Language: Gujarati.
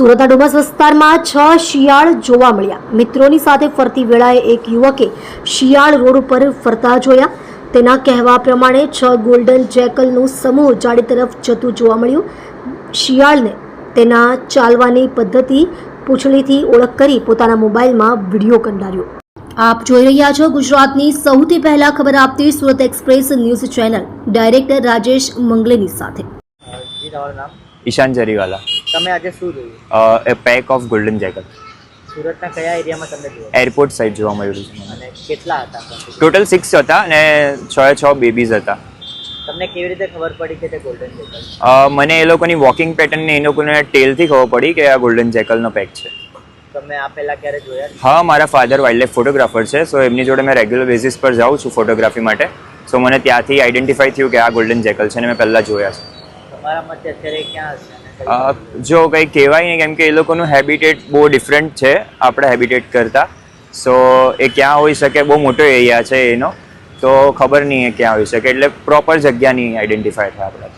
સુરતના ડુમસ વિસ્તારમાં છ શિયાળ જોવા મળ્યા. મિત્રોની સાથે ફરતી વેળાએ એક યુવકે શિયાળ રોડ ઉપર ફરતા જોયા. તેના કહેવા પ્રમાણે છ ગોલ્ડન જેકલનું સમૂહ જાડી તરફ જતું જોવા મળ્યું. શિયાળને તેના ચાલવાની પદ્ધતિ પૂંછડીથી ઓળખ કરી પોતાના મોબાઈલમાં વીડિયો કંડાર્યો. આપ જોઈ રહ્યા છો ગુજરાતની સૌથી પહેલા ખબર આપતી Surat express news channel. Director Rajesh Mangleni સાથે. ઈશાન જરીવાલા. તમે આજે શું જોયું? A pack of golden jackal સુરતના કયા એરિયામાં તમને જોયું? એરપોર્ટ સાઈડ જોવા મળ્યું છે અને કેટલા હતા? ટોટલ સિક્સ હતા અને છ છ બેબીઝ હતા. તમને કેવી રીતે ખબર પડી કે તે ગોલ્ડન જેકલ મને એ લોકોની વોકિંગ પેટર્ન ને એ લોકોને ટેલથી ખબર પડી કે આ ગોલ્ડન જેકલનો પેક છે. તમે આ પહેલા ક્યારે જોયા? હા મારા ફાધર વાઇલ્ડ ફોટોગ્રાફર છે સો એમની જોડે મેં રેગ્યુલર બેસિસ પર જાઉં છું ફોટોગ્રાફી માટે. સો મને ત્યાંથી આઈડેન્ટિફાઈ થયું કે આ ગોલ્ડન જેકલ છે ને મેં પહેલાં જોયા છે. તમારા મતે અત્યારે ક્યાં હશે? અ, જો કંઈ કહેવાય નહીં, કેમ કે એ લોકોનું હેબિટેટ બહુ ડિફરન્ટ છે, આપણા હેબિટેટ કરતાં. સો એ ક્યાં હોઈ શકે બહુ મોટો એરિયા છે એનો. તો ખબર નહીં એ ક્યાં હોઈ શકે. એટલે પ્રોપર જગ્યા નહીં આઈડેન્ટિફાય થાય આપણે.